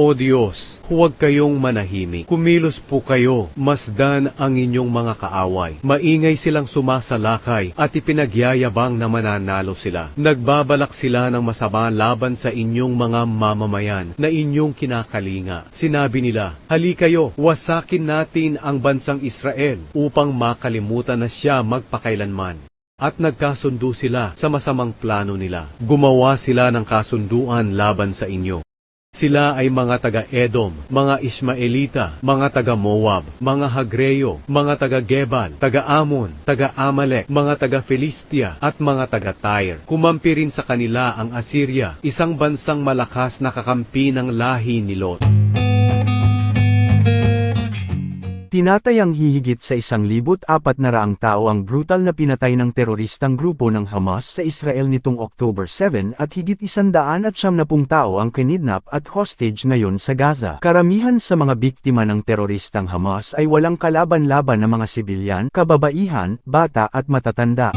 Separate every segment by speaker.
Speaker 1: O Diyos, huwag kayong manahimik. Kumilos po kayo, masdan ang inyong mga kaaway. Maingay silang sumasalakay at ipinagyayabang na mananalo sila. Nagbabalak sila ng masama laban sa inyong mga mamamayan na inyong kinakalinga. Sinabi nila, Hali kayo, wasakin natin ang bansang Israel upang makalimutan na siya magpakailanman. At nagkasundo sila sa masamang plano nila. Gumawa sila ng kasunduan laban sa inyo. Sila ay mga taga-Edom, mga Ismaelita, mga taga-Moab, mga Hagreyo, mga taga-Gebal, taga-Amon, taga-Amalek, mga taga-Filistia, at mga taga-Tyre. Kumampi rin sa kanila ang Assyria, isang bansang malakas na kakampi ng lahi ni Lot.
Speaker 2: Tinatayang hihigit sa isang libut apat na raang tao ang brutal na pinatay ng teroristang grupo ng Hamas sa Israel nitong October 7 at higit isandaan at siyam na pung tao ang kinidnap at hostage ngayon sa Gaza. Karamihan sa mga biktima ng teroristang Hamas ay walang kalaban-laban na mga sibilyan, kababaihan, bata at matatanda.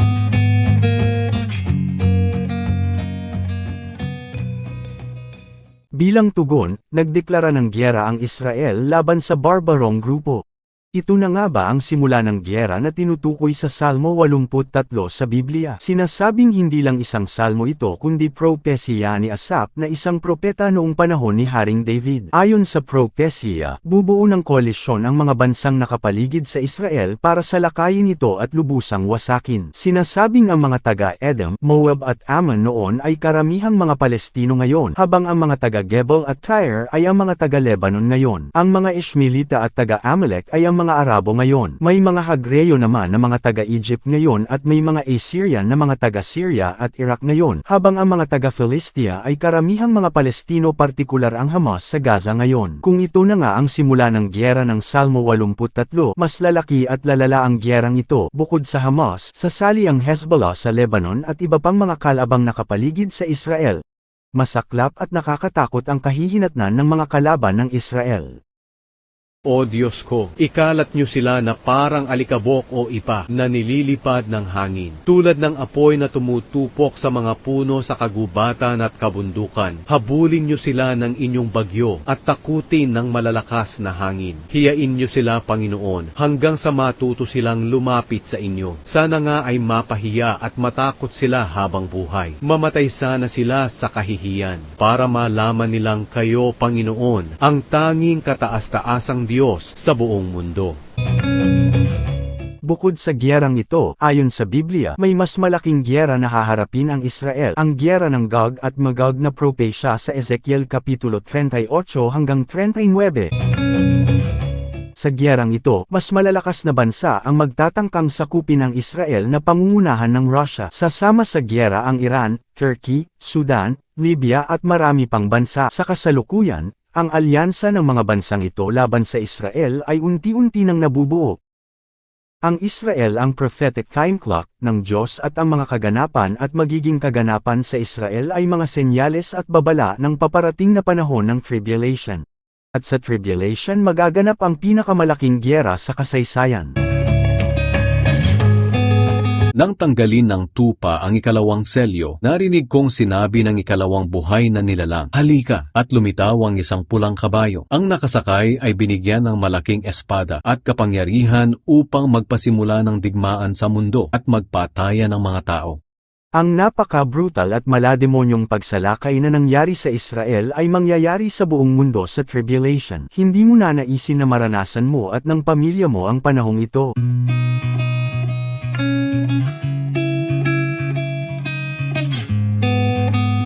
Speaker 2: Bilang tugon, nagdeklara ng gyera ang Israel laban sa barbarong grupo. Ito na nga ba ang simula ng gyera na tinutukoy sa Salmo 83 sa Biblia? Sinasabing hindi lang isang salmo ito kundi propesya ni Asap na isang propeta noong panahon ni Haring David. Ayon sa propesya, bubuo ng koalisyon ang mga bansang nakapaligid sa Israel para salakayin ito at lubusang wasakin. Sinasabing ang mga taga-Edom, Moab at Ammon noon ay karamihang mga Palestino ngayon, habang ang mga taga-Gebel at Tyre ay ang mga taga-Lebanon ngayon. Ang mga Ishmaelita at taga-Amalek ay ang mga Arabo ngayon. May mga Hagreyo naman na mga taga-Egypt ngayon at may mga Assyrian na mga taga-Syria at Iraq ngayon, habang ang mga taga-Philistia ay karamihang mga Palestino partikular ang Hamas sa Gaza ngayon. Kung ito na nga ang simula ng gyera ng Salmo 83, mas lalaki at lalala ang gyerang ito, bukod sa Hamas, sasali ang Hezbollah sa Lebanon at iba pang mga kalabang nakapaligid sa Israel. Masaklap at nakakatakot ang kahihinatnan ng mga kalaban ng Israel.
Speaker 1: O Diyos ko, ikalat niyo sila na parang alikabok o ipa na nililipad ng hangin. Tulad ng apoy na tumutupok sa mga puno sa kagubatan at kabundukan. Habulin niyo sila ng inyong bagyo at takutin ng malalakas na hangin. Hiyain niyo sila, Panginoon, hanggang sa matuto silang lumapit sa inyo. Sana nga ay mapahiya at matakot sila habang buhay. Mamatay sana sila sa kahihiyan para malaman nilang kayo, Panginoon, ang tanging kataas-taasang Diyos sa buong mundo.
Speaker 2: Bukod sa gyerang ito, ayon sa Biblia, may mas malaking gyera na haharapin ang Israel, ang gyera ng Gog at Magog na propesya sa Ezekiel Kapitulo 38 hanggang 39. Sa gyerang ito, mas malalakas na bansa ang magtatangkang sakupin ang Israel na pangungunahan ng Russia. Sasama sa gyera ang Iran, Turkey, Sudan, Libya at marami pang bansa. Sa kasalukuyan, ang alyansa ng mga bansang ito laban sa Israel ay unti-unti nang nabubuo. Ang Israel ang prophetic time clock ng Diyos at ang mga kaganapan at magiging kaganapan sa Israel ay mga senyales at babala ng paparating na panahon ng tribulation. At sa tribulation magaganap ang pinakamalaking gyera sa kasaysayan.
Speaker 1: Nang tanggalin ng tupa ang ikalawang selyo, narinig kong sinabi ng ikalawang buhay na nilalang, Halika! At lumitaw ang isang pulang kabayo. Ang nakasakay ay binigyan ng malaking espada at kapangyarihan upang magpasimula ng digmaan sa mundo at magpatayan ng mga tao.
Speaker 2: Ang napaka-brutal at malademonyong pagsalakay na nangyari sa Israel ay mangyayari sa buong mundo sa tribulation. Hindi mo na naisin na maranasan mo at ng pamilya mo ang panahong ito.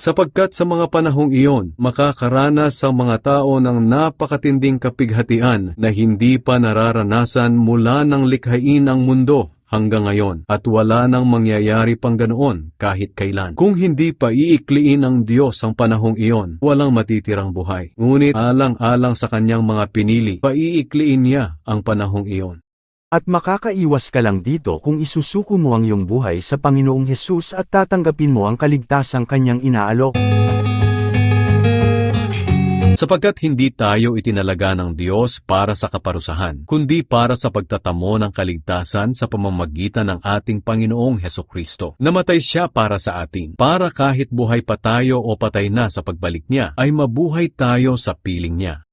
Speaker 1: Sapagkat sa mga panahong iyon, makakaranas ang mga tao ng napakatinding kapighatian na hindi pa nararanasan mula ng likhain ang mundo hanggang ngayon at wala nang mangyayari pang ganoon kahit kailan. Kung hindi pa iikliin ng Diyos ang panahong iyon, walang matitirang buhay. Ngunit alang-alang sa kanyang mga pinili, paiikliin niya ang panahong iyon.
Speaker 2: At makakaiwas ka lang dito kung isusuko mo ang iyong buhay sa Panginoong Hesus at tatanggapin mo ang kaligtasang kanyang inaalok.
Speaker 1: Sapagkat hindi tayo itinalaga ng Diyos para sa kaparusahan, kundi para sa pagtatamo ng kaligtasan sa pamamagitan ng ating Panginoong Heso Kristo. Namatay siya para sa atin, para kahit buhay pa tayo o patay na sa pagbalik niya, ay mabuhay tayo sa piling niya.